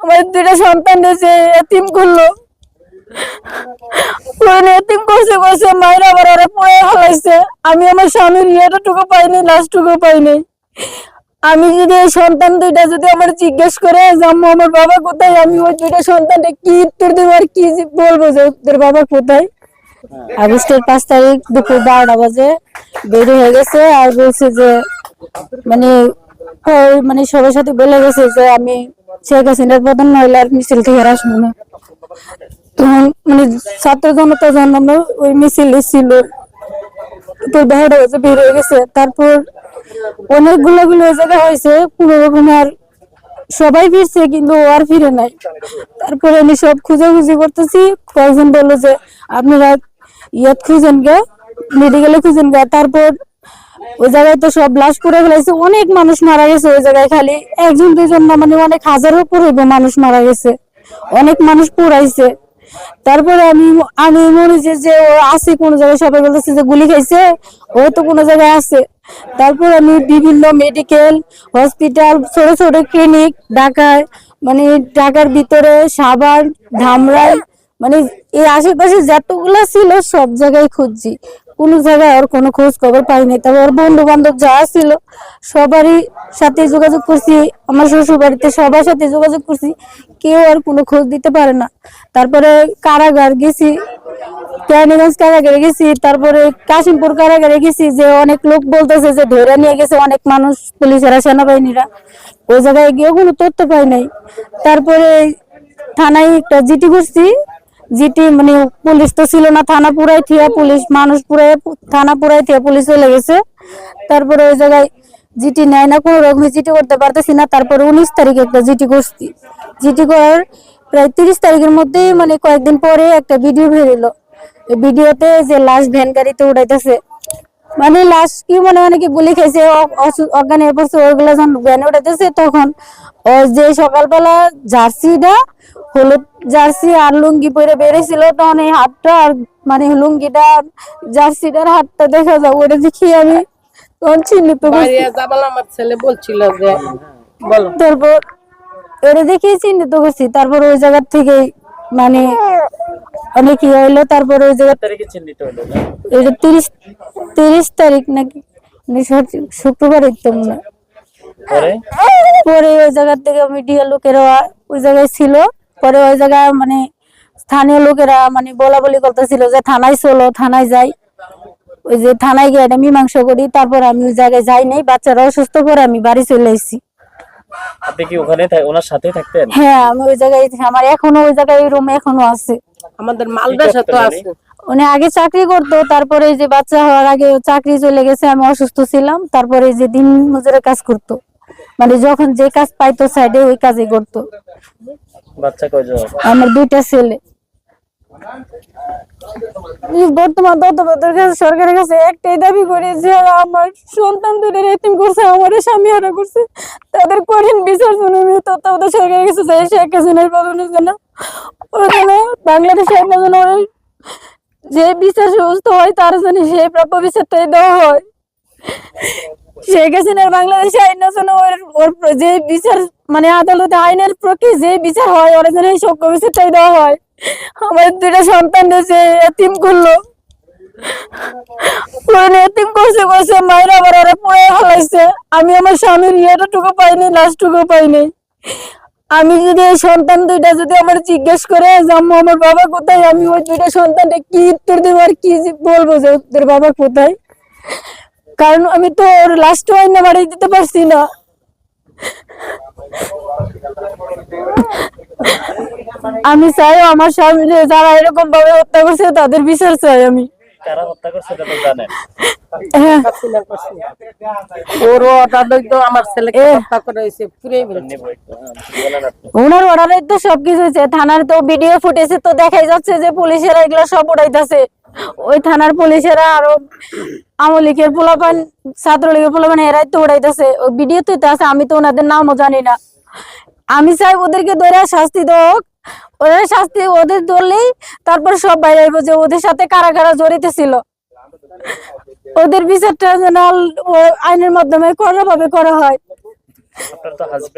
আমার দুটা সন্তান রয়েছে এতিম করল। করছে মায়ের আমি আমার স্বামীর পাইনি পাইনি। আমি যদি সন্তান দুইটা যদি জিজ্ঞেস করে আমার বাবা কোথায়? আমি ওই দুইটা কি বলব যে, তোর বাবা কোথায়? আগস্টের পাঁচ তারিখ দুপুর বারোটা বাজে, বের হয়ে গেছে আর বলছে যে মানে মানে সবার সাথে বলে গেছে যে, আমি শেখ হাসিনার প্রধান মহিলার মিছিল থেকে আসব না তখন মানে ছাত্র জনতা জন্য ওই মিছিল ছিল, তো বারোটা বাজে বের হয়ে গেছে। তারপর অনেকগুলো গুলো জায়গা হয়েছে, কোনো রকম আর সবাই ফিরছে কিন্তু আর ফিরে নাই। তারপরে আমি সব খুঁজাখুঁজি করতেছি, কয়েকজন বলল যে, আপনারা ইয়াত খুঁজেন গে মেডিকেলে খুঁজেন গে। তারপর ওই জায়গায় তো সব লাশ করে ফেলাইছে, অনেক মানুষ মারা গেছে ওই জায়গায় খালি। একজন দুজন না মানে অনেক হাজারের উপর মানুষ মারা গেছে। অনেক মানুষ পুরাইছে তারপরে আমি আমি মনে হচ্ছে যে ও আছে কোন জায়গায়, সবাই বলতেছে যে গুলি খাইছে, ও তো কোনো জায়গায় আছে। তারপর আমি বিভিন্ন মেডিকেল হসপিটাল ছোট ছোট ক্লিনিক ঢাকায় মানে ঢাকার ভিতরে সাভার, ধামরাই মানে এই আশেপাশে যতগুলা ছিল সব জায়গায় খুঁজছি। কোনো জায়গায় আর কোনো খোঁজ খবর পাইনি তবে ওর বন্ধু বান্ধব যা ছিল, সবারই সাথে যোগাযোগ করছি। আমার শ্বশুর বাড়িতে সবার সাথে যোগাযোগ করছি। কেউ আর কোনো খোঁজ দিতে পারে না। তারপরে কারাগার গেছি, কেরানীগঞ্জ কারাগারে গেছি, তারপরে কাশিমপুর কারাগারে গেছি, যে অনেক লোক বলতেছে যে ধরে নিয়ে গেছে অনেক মানুষ, পুলিশেরা, সেনাবাহিনীরা। ওই জায়গায় গিয়ে কোনো তথ্য পাই নাই। তারপরে থানায় একটা জিটি করছি জিটি মানে পুলিশ তো ছিল না, থানা পুরাই থিয়া, পুলিশ মানুষ পুরাই থানা পুরাই থিয়া পুলিশ চলে গেছে। তারপরে ওই জায়গায় জিটি নেয় না, কোনো রকম জিটি করতে পারতেছি না। তারপরে উনিশ তারিখে একটা জিটি করছি জিটি করার প্রায় তিরিশ তারিখের মধ্যেই মানে কয়েকদিন পরে একটা ভিডিও বেরোলো ভিডিওতে যে লাশ ভ্যান গাড়িতে উড়াইতেছে মানে লাস্ট কি মনে অনেকে গুলি খেয়েছে অজ্ঞান হয়ে পড়ছে ওইগুলো যখন ভ্যানে উঠাইতেছে তখন ও যে সকালবেলা জার্সিটা হলুদ জার্সি আর লুঙ্গি পরে বেরিয়েছিল তখন এই হাতটা আর মানে লুঙ্গিটা জার্সিটার হাতটা দেখা যায় ওটা দেখি আমি তখন চিহ্নিত আমার ছেলে বলছিল যে তারপর ওটা চিহ্নিত করছি তারপর ওই জায়গা থেকে মানে অনেক ইয়ে হইল? তারপর ওই জায়গা তারিখে চিহ্নিত হলো না? এটা তিরিশ তিরিশ তারিখ নাকি? মানে শুক্রবার তো মনে পরে? ওই জায়গা থেকে মিডিয়া লোকেরা ওই জায়গায় ছিল। পরে ওই জায়গায় মানে স্থানীয় লোকেরা মানে বলা বলি করতেছিল যে থানায় চলো থানায় যাই। ওই যে থানায় গিয়ে একটা মীমাংসা করি তারপর আমি ওই জায়গায় যাই নাই। বাচ্চারা অসুস্থ করে আমি বাড়ি চলে এসেছি। আপনি কি ওখানে ওনার সাথেই থাকতেন? হ্যাঁ আমি ওই জায়গায় আমার এখনও ওই জায়গায় রুমে এখনও আছে। আমাদের মালদাসা তো আছে। উনি আগে চাকরি করতো তারপরে এই যে বাচ্চা হওয়ার আগে চাকরি চলে গেছে আমি অসুস্থ ছিলাম তারপরে এই যে দিন মজুরের কাজ করতো। মানে যখন যে কাজ পাইতো সাইডে ওই কাজই করতো। বাচ্চা কয়জন আমার দুইটা ছেলে। এই বর্তমান তত্ত্বাবধায়কের কাছে সরকারের কাছে একটাই দাবি করে যে আমার সন্তান দুটো এতিম করছে আমার স্বামী হারা করছে। তাদের কঠিন বিচার জন্য আমি তত্ত্বাবধায়ক সরকারের কাছে চাই শেখ হাসিনার পতনের জন্য। ওর জন্য বাংলাদেশের জন্য ওর যে বিচার সুস্থ হয়, তার জন্য সেই প্রাপ্য বিচারটাই দেওয়া হয়। শেখ হাসিনার বাংলাদেশে আইনের জন্য ওর ওর যে বিচার মানে আদালতে আইনের প্রতি যে বিচার হয়, ওর জন্য এই সক্য বিচারটাই দেওয়া হয়। আমার দুটা সন্তান রয়েছে, এতিম করল। এতিম করছে করছে, মায়ের আবার ওরা পড়ে হালাইছে আমি আমার স্বামীর ইয়েটা টুকু পাইনি লাস্টটুকু পাইনি। আমি যদি এই সন্তান দুইটা যদি আমার জিজ্ঞেস করে, যে আম্মু, আমার বাবা কোথায়? আমি ওই দুইটা সন্তানটা কি উত্তর দেবো আর কি বলব যে তোর বাবা কোথায়? কারণ আমি তো ওর লাস্ট আইনে বাড়ি দিতে পারছি না। আমি চাই আমার স্বামী যারা এরকম ভাবে হত্যা করছে তাদের বিচার চাই আমি। কারা হত্যা করছে এটা তো জানেন। হ্যাঁ। হাসিনা করছে। ওর অর্ডার তো আমার ছেলেকে হত্যা করে হয়েছে পুরে নিবো একটু, হ্যাঁ, বলেন আপনি ওনার অর্ডারে তো সবকিছু হয়েছে থানার তো ভিডিও ফুটেছে তো দেখাই যাচ্ছে যে পুলিশেরা এগুলো সব উঠাইতেছে ওই থানার পুলিশেরা আরও আমলিকের পোলাপান ছাত্রলীগের পোলাপান এরাই তো উঠাইতেছে ওই ভিডিও তো আছে আমি তো ওনাদের নামও জানি না। আমি চাই ওদেরকে ধরে শাস্তি হোক ওদের শাস্তি ওদের ধরলেই তারপর সব বাইরে যে ওদের সাথে কারা কারা জড়িত ছিল। ওদের বিচারটা যেন আইনের মাধ্যমে কোনোভাবে ভাবে করা হয়।